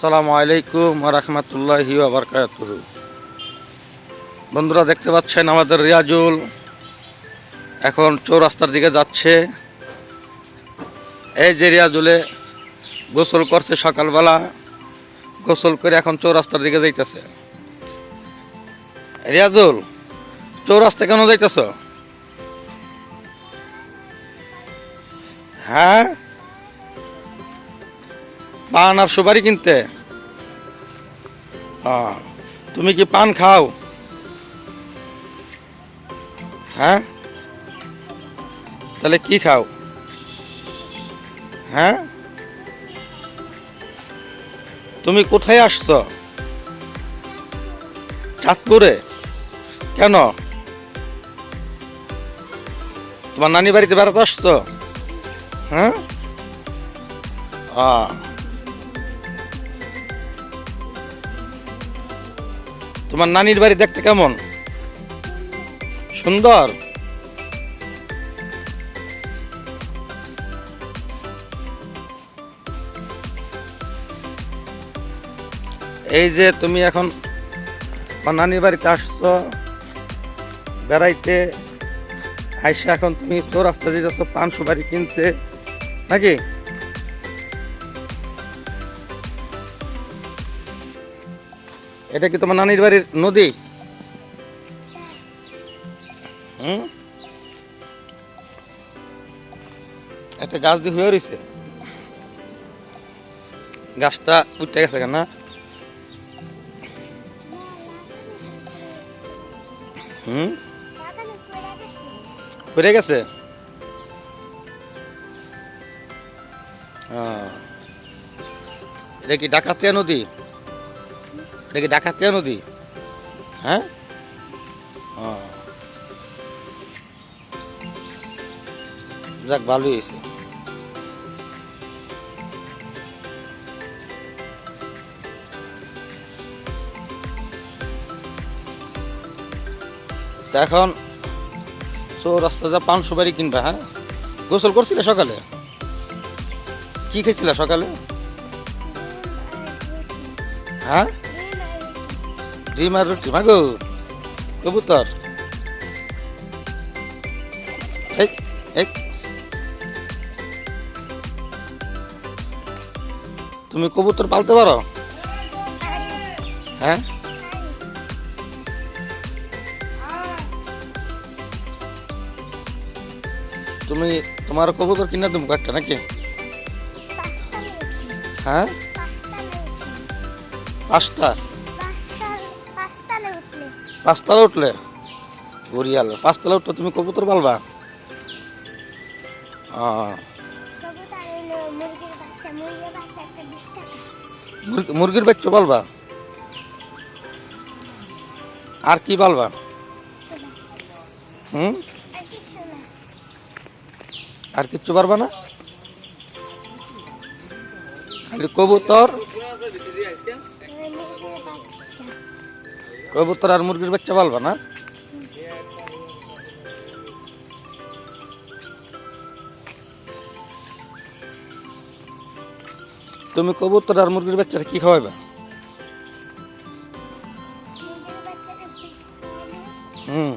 আসসালামু আলাইকুম রহমতুল্লাহি বন্ধুরা, দেখতে পাচ্ছেন আমাদের রিয়াজুল এখন চৌরাস্তার দিকে যাচ্ছে। এই যে রিয়াজুলে গোসল করছে সকালবেলা, গোসল করে এখন চৌরাস্তার দিকে যাইতেছে। রিয়াজুল, চৌরাস্তা কেন যাইতেছ? হ্যাঁ? পান আর সুপারি কিনতে? তুমি কি পান খাও? হ্যাঁ? তাহলে কি খাও? হ্যাঁ? তুমি কোথায় আসছো? চাঁদপুরে? কেন? তোমার নানি বাড়িতে বেড়াতে আসছো? হ্যাঁ? আহ তোমার নানির বাড়ি দেখতে কেমন? সুন্দর? এই যে তুমি এখন নানির বাড়িতে আসছো, বেড়াইতে, আইসা এখন তুমি চৌরাস্তা দিয়ে যাচ্ছ পান সুপারি কিনতে, নাকি? এটা কি তোমার নানির বাড়ির নদী? হুম? একটা গাছ দিয়ে হয়ে রয়েছে গাছটা উঠতে গেছে কেন? না হুম? পড়ে গেছে। এটা কি ডাকাতিয়া নদী? এটা কি ডাকাতিয়া নদী হ্যাঁ? যাক, ভালোই হয়েছে। তা এখন রাস্তা যা পান সুপারি কিনবা হ্যাঁ? গোসল করছিলে সকালে? কি খেয়েছিলে সকালে? হ্যাঁ? ডিম আর রুটি মাগো? কবুতর। এই এই। তুমি কবুতর পালতে পারো? হ্যাঁ? তুমি তোমার কবুতর কিনা তুমি একটা নাকি? হ্যাঁ? পাঁচটা? পাঁচতলা উঠলে? ঘুরিয়াল পাঁচতলা উঠলে তুমি কবুতর পালবা? মুরগির বাচ্চা পালবা? আর কি পালবা? হুম? আর কিচ্ছু পারবা না? খালি কবুতর। কবুতর আর মুরগির বাচ্চা পালবা না? তুমি কবুতর আর মুরগির বাচ্চারা কি খাওয়াইবা? হুম।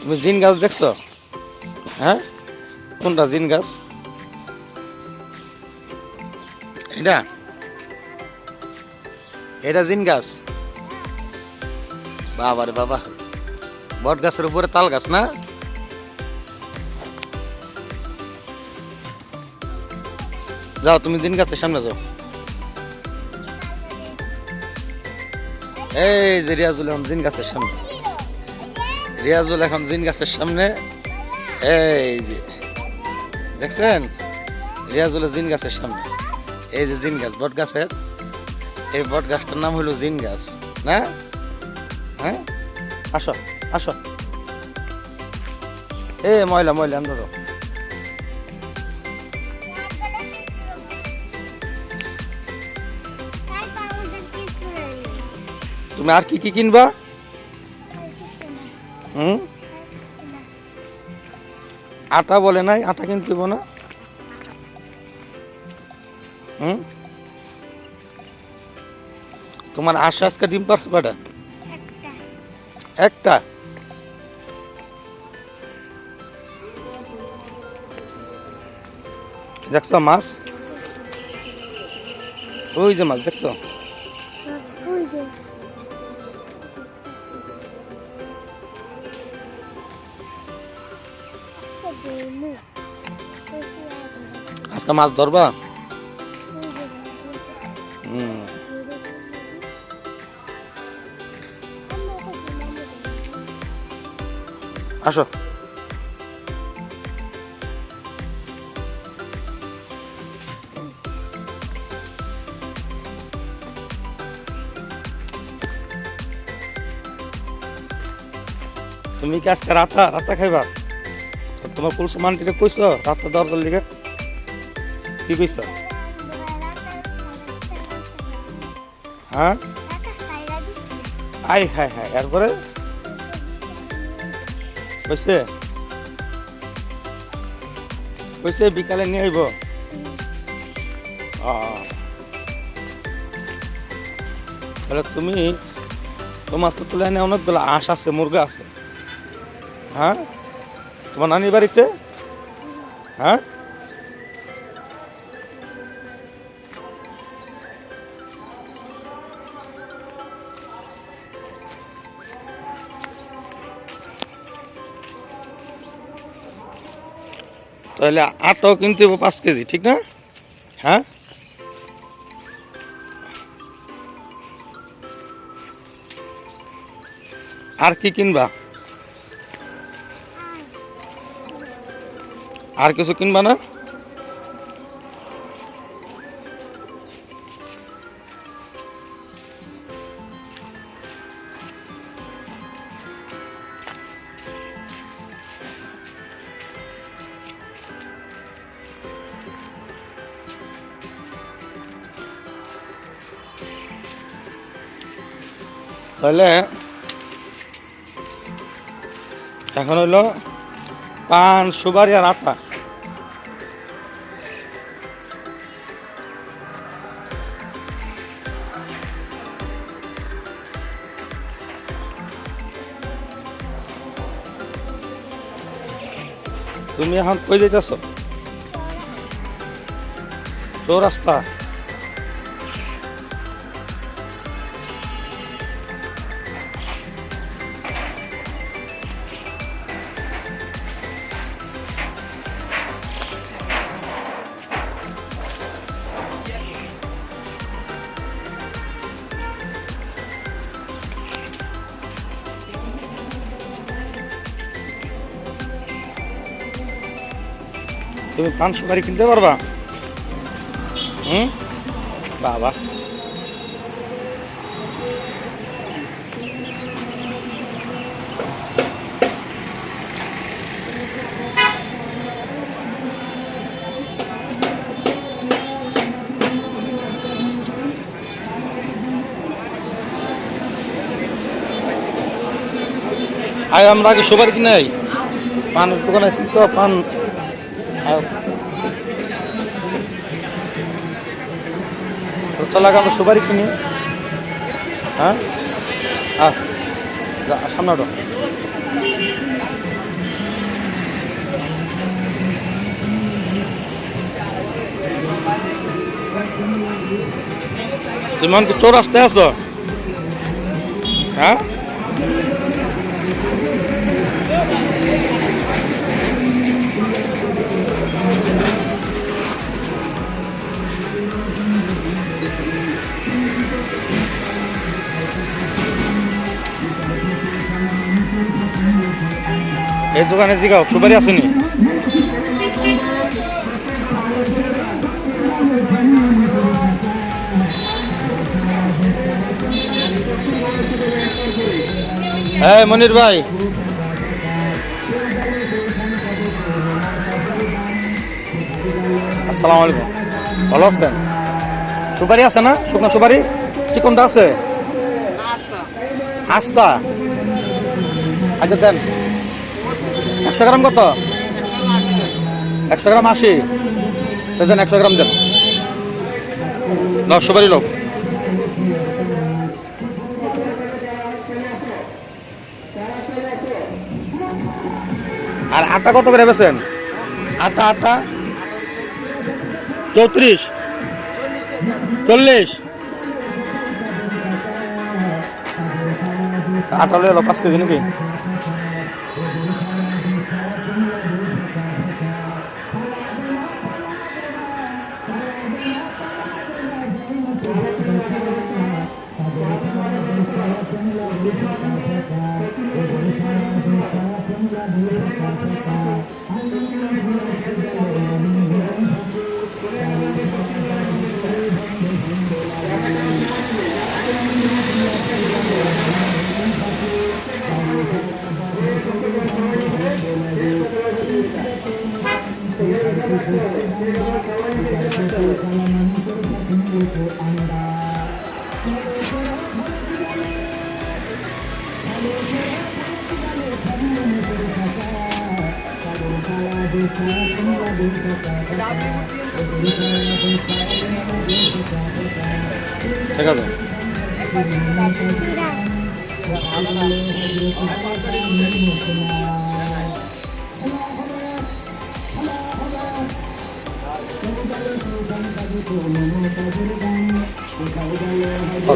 তুমি জিন গাছ দেখছ? হ্যাঁ? কোনটা, জিন গাছ? এটা এটা জিন গাছ? বাবা রে বাবা। বট গাছের উপরে তাল গাছ না? যাও, তুমি জিন গাছের সামনে যাও। এই যে রিয়াজুল এখন জিন গাছের সামনে। রিয়াজুল এখন জিন গাছের সামনে। এই যে, দেখছেন? রিয়াজুলের জিন গাছের সামনে। এই যে জিন গাছ, বট গাছের। এই বট গাছটার নাম হলো জিন গাছ, না? হ্যাঁ? আসো আসো। এ, ময়লা ময়লা আন্দো তুমি আর কি কি কিনবা? হুম? আটা বলে নাই আটা কিনতে না। হুম? তোমার আশা আজকে ডিম পারছে একটা। একটা? দেখছ মাছ? ওই যে মাছ দেখছ? আজকে মাছ ধরবা? আসো। তুমি কি আজকে রাতা রাতা খাইবা? তোমার পুলিশ মানটিকে কইছো রাতা দরকার লিগে কি কইছ? হ্যাঁ? আই হাই হাই এরপরে? কইছে? কইছে বিকালে নিয়ে আইব। তাহলে তুমি তোমার তো তুলে এনে অনেকগুলো আঁশ আছে, মুরগা আছে। হ্যাঁ? তোমার নানির বাড়িতে? হ্যাঁ? তাহলে আটও কিনতে হবে পাঁচ কেজি, ঠিক না? হ্যাঁ? আর কি কিনবা? আর কিছু কিনবা না? তাহলে এখন হইল পান সুপারি আর আটা। তুমি এখন কই যাইতেছ? চৌরাস্তা। তুমি পান সুপারি কিনতে পারবা? হুম? বাবা। আয়, আমরা আগে সুপারি কিনে পানের দোকানে তো, পান আগে আমরা সুপারি কিনি। হ্যাঁ? যা, সামনে ওঠো। তুমি কি চোর আসতে আছো হ্যাঁ? এই দোকানে জিগাও সুপারি আসেনি হ্যাঁ মনির ভাই। আসসালামু আলাইকুম। ভালো আছেন? সুপারি আছে না? শুকনো সুপারি? চিকনটা আছে? আস্তা আচ্ছা দেন। একশো গ্রাম কত? একশো গ্রাম আশি। দেন একশো গ্রাম দেন। লোক সবারই লোক আর আটা কত করে বেছেন আটা আটা। চৌত্রিশ। চল্লিশ। আটা এলো পাঁচ কেজি নাকি?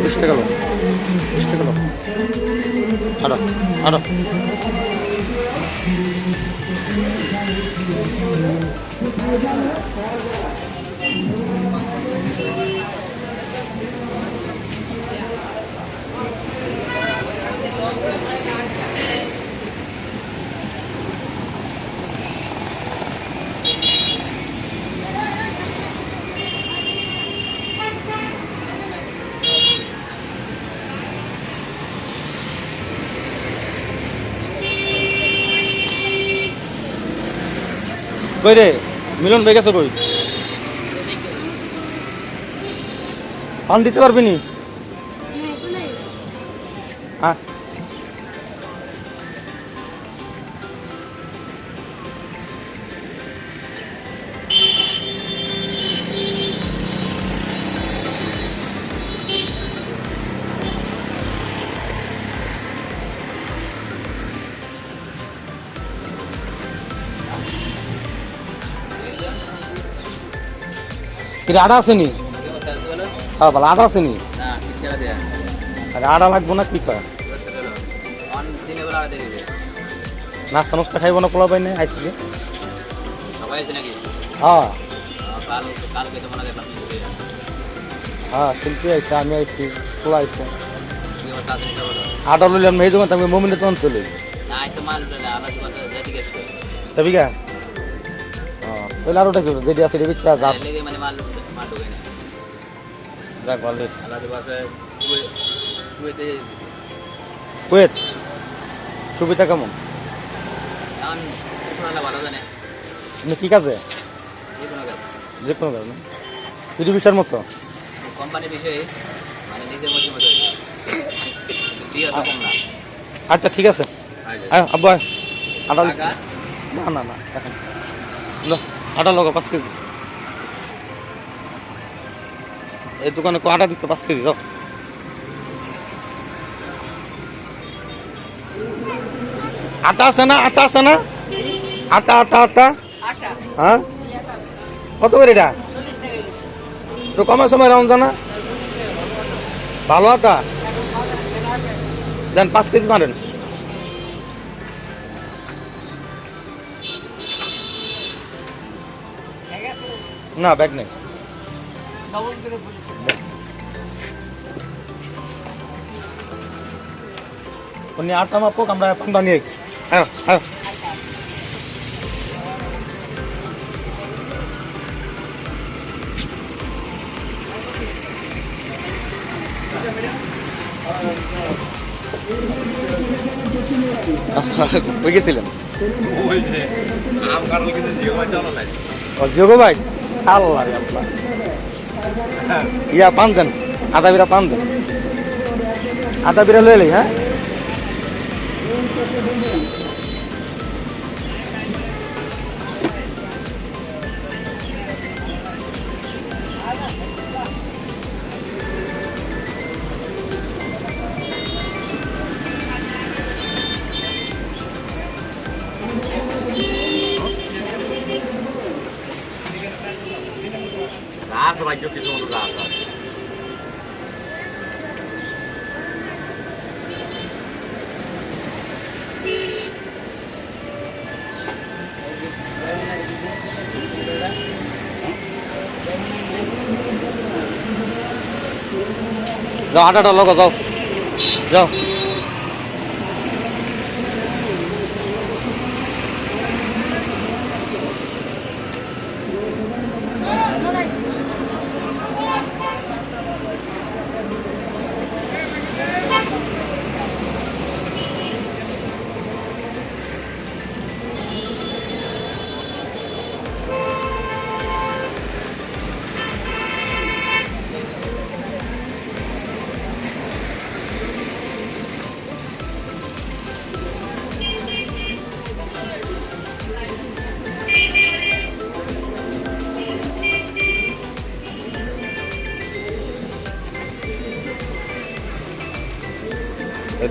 বিশ টাকা লো বিশ আরও আরও কই রে? মিলন ভাই গেছে কই? পান দিতে পারবি নি? হ্যাঁ কিরে আটা আছে নি হ্যাঁ ভালো আটা আছে নি না কিসেরা দেয়া আরে আটা লাগবো না, কি কয়? বেলা নাস্তা নাস্তা খাইব না পোলা পাই না আইসি হ্যাঁ। হয় তুমি শিল্পী আইসে আমি আইসি পোলা আইসে কি বলো আটা লইলাম, এই দোকান আমি মমিনের দোকান চলে। তবে গা হ্যাঁ তাহলে আরোটা কি যেটি আছে রে বিচ্ছা না যাক ভালো আলাদা কুয়েতে কুয়েত সুবিধা কেমন? এখন ভালো জানে? তুমি কি কাজে? যে কোনো কাজ। যে কোনো কাজ না। পিডি বিষয়ের মতো? কোম্পানির বিষয়ে মানে নিজের মধ্যে মধ্যে কম না। আচ্ছা ঠিক আছে। আব্বা আটা না না না আটা লগা পাঁচ কেজি। এই দোকানে আটা দিতে পাঁচ কেজি দাও আটা আছে না? আটা আছে না? আটা আটা আটা। হ্যাঁ? কত করে এটা? তো কমার সময় রাউন্ড জানা ভালো আটা? দেন, পাঁচ কেজি মারেন। না, ব্যাগ নেই। উনি আটটা মাপক আমরা এখন বানিয়ে হ্যাঁ হ্যাঁ। আসসালামু আলাইকুম কই গেছিলেন? ওই ভাই আল্লাহ আল্লাহ। ইয়া পান দেন আধা বিরা পান দেন। আধা বিরা লয়ে হ্যাঁ? যাও আটাটা লগো যাও। যাও।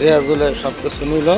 রিয়াজুলে সব কিছু নিল।